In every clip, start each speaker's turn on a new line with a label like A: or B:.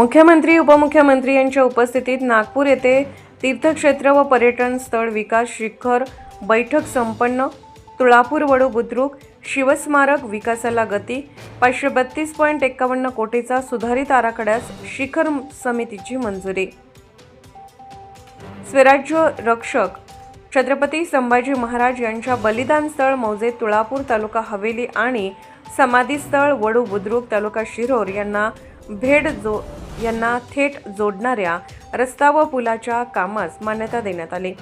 A: मुख्यमंत्री उपमुख्यमंत्री यांच्या उपस्थितीत नागपूर येथे तीर्थक्षेत्र व पर्यटन स्थळ विकास शिखर बैठक संपन्न. तुळापूर वडू बुद्रुक शिवस्मारक विकासाला गती. पाचशे बत्तीस पॉईंट एक्कावन्न कोटीचा सुधारित आराखड्यास शिखर समितीची मंजुरी. स्वराज्य रक्षक. छत्रपती संभाजी महाराज यांच्या बलिदान स्थळ मौजे तुळापूर तालुका हवेली आणि समाधी स्थळ वडू बुद्रुक तालुका शिरोर यांना भेड जो यांना थेट जोडणाऱ्या रस्ता व पुलाच्या कामास मान्यता देण्यात आली.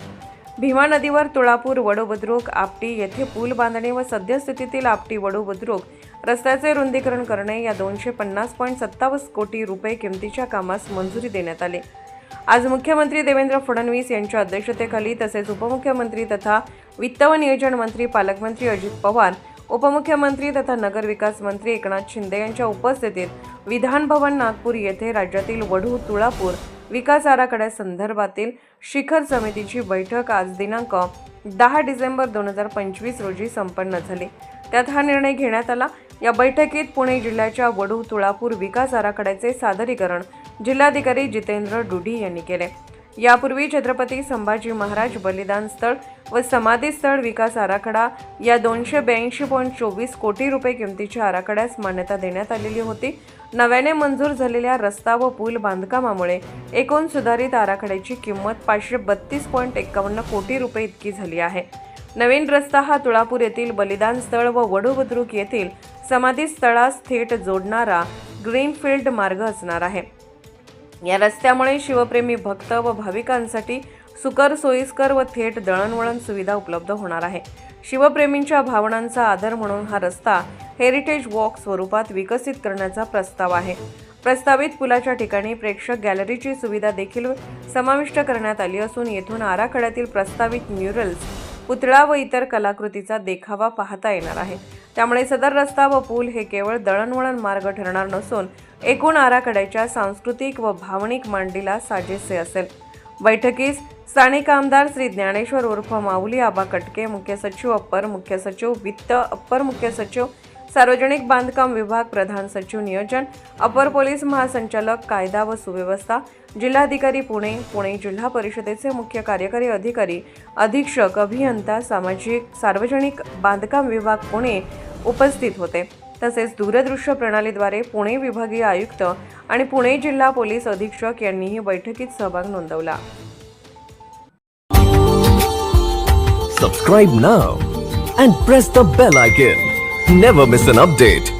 A: भीमा नदीवर तुळापूर वडोबद्रुक आपटी येथे पूल बांधणे व सद्यस्थितीतील आपटी वडोबद्रुक रस्त्याचे रुंदीकरण करणे या दोनशे पन्नास पॉईंट सत्तावीस कोटी रुपये किमतीच्या कामास मंजुरी देण्यात आली. आज मुख्यमंत्री देवेंद्र फडणवीस यांच्या अध्यक्षतेखाली तसेच उपमुख्यमंत्री तथा वित्त व नियोजन मंत्री पालकमंत्री अजित पवार उपमुख्यमंत्री तथा नगरविकास मंत्री एकनाथ शिंदे यांच्या उपस्थितीत विधान भवन नागपूर येथे राज्यातील वढू तुळापूर विकास आराखड्यासंदर्भातील शिखर समितीची बैठक आज दिनांक दहा डिसेंबर दोन हजार पंचवीस रोजी संपन्न झाली. त्यात हा निर्णय घेण्यात आला. या बैठकीत पुणे जिल्ह्याच्या वडू तुळापूर विकास आराखड्याचे सादरीकरण जिल्हाधिकारी जितेंद्र डुडी यांनी केले. यापूर्वी छत्रपती संभाजी महाराज बलिदान स्थळ व समाधी स्थळ विकास आराखडा या दोनशे ब्याऐंशी पॉईंट चोवीस कोटी रुपये किमतीच्या आराखड्यास मान्यता देण्यात आलेली होती. नव्याने मंजूर झालेल्या रस्ता व पूल बांधकामामुळे एकूण सुधारित आराखड्याची किंमत पाचशे बत्तीस पॉईंट एक्कावन्न कोटी रुपये इतकी झाली आहे. नवीन रस्ता हा तुळापूर येथील बलिदान स्थळ व वडूबुद्रुक येथील समाधी स्थळास थेट जोडणारा ग्रीनफील्ड मार्ग असणार आहे. या रस्त्यामुळे शिवप्रेमी भक्त व भाविकांसाठी सुकर सोयीस्कर व थेट दळणवळण सुविधा उपलब्ध होणार आहे. शिवप्रेमींच्या भावनांचा आदर म्हणून हा रस्ता हेरिटेज वॉक स्वरूपात विकसित करण्याचा प्रस्ताव आहे. प्रस्तावित पुलाच्या ठिकाणी प्रेक्षक गॅलरीची सुविधा देखील समाविष्ट करण्यात आली असून येथून आराखड्यातील प्रस्तावित म्युरल्स पुतळा व इतर कलाकृतीचा देखावा पाहता येणार आहे. त्यामुळे सदर रस्ता व पूल हे केवळ दळणवळण मार्ग ठरणार नसून एकूण आराखड्याच्या सांस्कृतिक व भावनिक मांडीला साजेसे असेल. बैठकीस स्थानिक आमदार श्री ज्ञानेश्वर उर्फ माऊली आबा कटके मुख्य सचिव अप्पर मुख्य सचिव वित्त अप्पर मुख्य सचिव सार्वजनिक बांधकाम विभाग प्रधान सचिव नियोजन अपर पोलीस महासंचालक कायदा व सुव्यवस्था जिल्हाधिकारी पुणे पुणे जिल्हा परिषदेचे मुख्य कार्यकारी अधिकारी अधीक्षक अभियंता सामाजिक सार्वजनिक बांधकाम विभाग पुणे उपस्थित होते. तसेच दूरदृश्य प्रणालीद्वारे पुणे विभागीय आयुक्त आणि पुणे जिल्हा पोलीस अधीक्षक यांनीही बैठकीत सहभाग नोंदवला.
B: Subscribe now and press the bell icon never miss an update